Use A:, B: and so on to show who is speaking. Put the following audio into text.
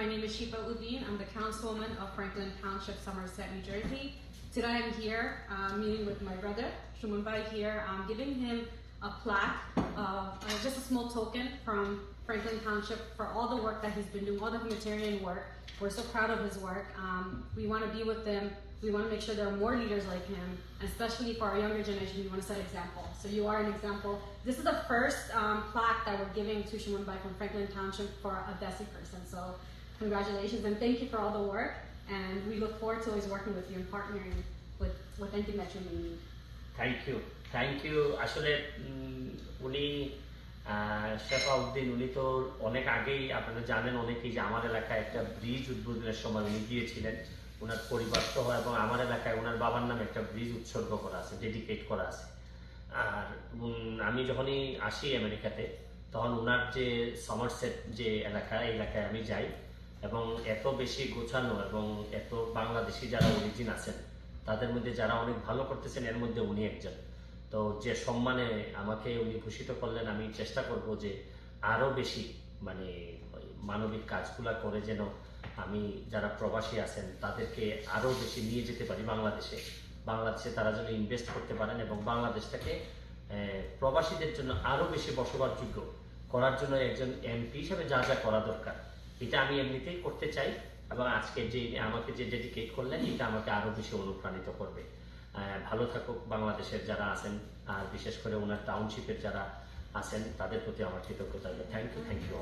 A: My name is Shifa Udin. I'm the councilwoman of Franklin Township, Somerset, New Jersey. Today I'm here uh, meeting with my brother, Shuman Bai here, um, giving him a plaque uh, just a small token from Franklin Township for all the work that he's been doing, all the humanitarian work. We're so proud of his work. Um, we want to be with him. We want to make sure there are more leaders like him, especially for our younger generation, we want to set an example. So you are an example. This is the first um, plaque that we're giving to Bai from Franklin Township for a DESI person. So congratulations and thank you for all the work. And we look forward to always working with you and partnering with, with anything that you may need.
B: Thank you thank you আসলে উনি আহ, শেফাউদ্দিন উনি তো অনেক আগেই আপনারা জানেন অনেকেই যে আমার এলাকায় একটা ব্রিজ উদ্বোধনের সময় উনি গিয়েছিলেন ওনার পরিবার সহ এবং আমার এলাকায় ওনার বাবার নামে একটা ব্রিজ উৎসর্গ করা আছে ডেডিকেট করা আছে আর আমি যখনই আসি আমেরিকাতে তখন ওনার যে সমরসেট যে এলাকা এই এলাকায় আমি যাই এবং এত বেশি গোছানো এবং এত বাংলাদেশি যারা অরিজিন আছেন, তাদের মধ্যে যারা অনেক ভালো করতেছেন, এর মধ্যে উনি একজন। তো যে সম্মানে আমাকে উনি ভূষিত করলেন, আমি চেষ্টা করব যে আরও বেশি মানে মানবিক কাজগুলা করে যেন আমি যারা প্রবাসী আছেন, তাদেরকে আরও বেশি নিয়ে যেতে পারি বাংলাদেশে। বাংলাদেশে তারা যেন ইনভেস্ট করতে পারেন এবং বাংলাদেশটাকে প্রবাসীদের জন্য আরও বেশি বসবাসযোগ্য করার জন্য একজন এমপি হিসেবে যা যা করা দরকার। এটা আমি এমনিতেই করতে চাই এবং আজকে যে আমাকে যে ডেডিকেট করলেন, এটা আমাকে আরও বেশি অনুপ্রাণিত করবে। ভালো থাকুক বাংলাদেশের যারা আছেন, আর বিশেষ করে ওনার টাউনশিপের যারা আছেন, তাদের প্রতি আমার কৃতজ্ঞতা। Thank you thank you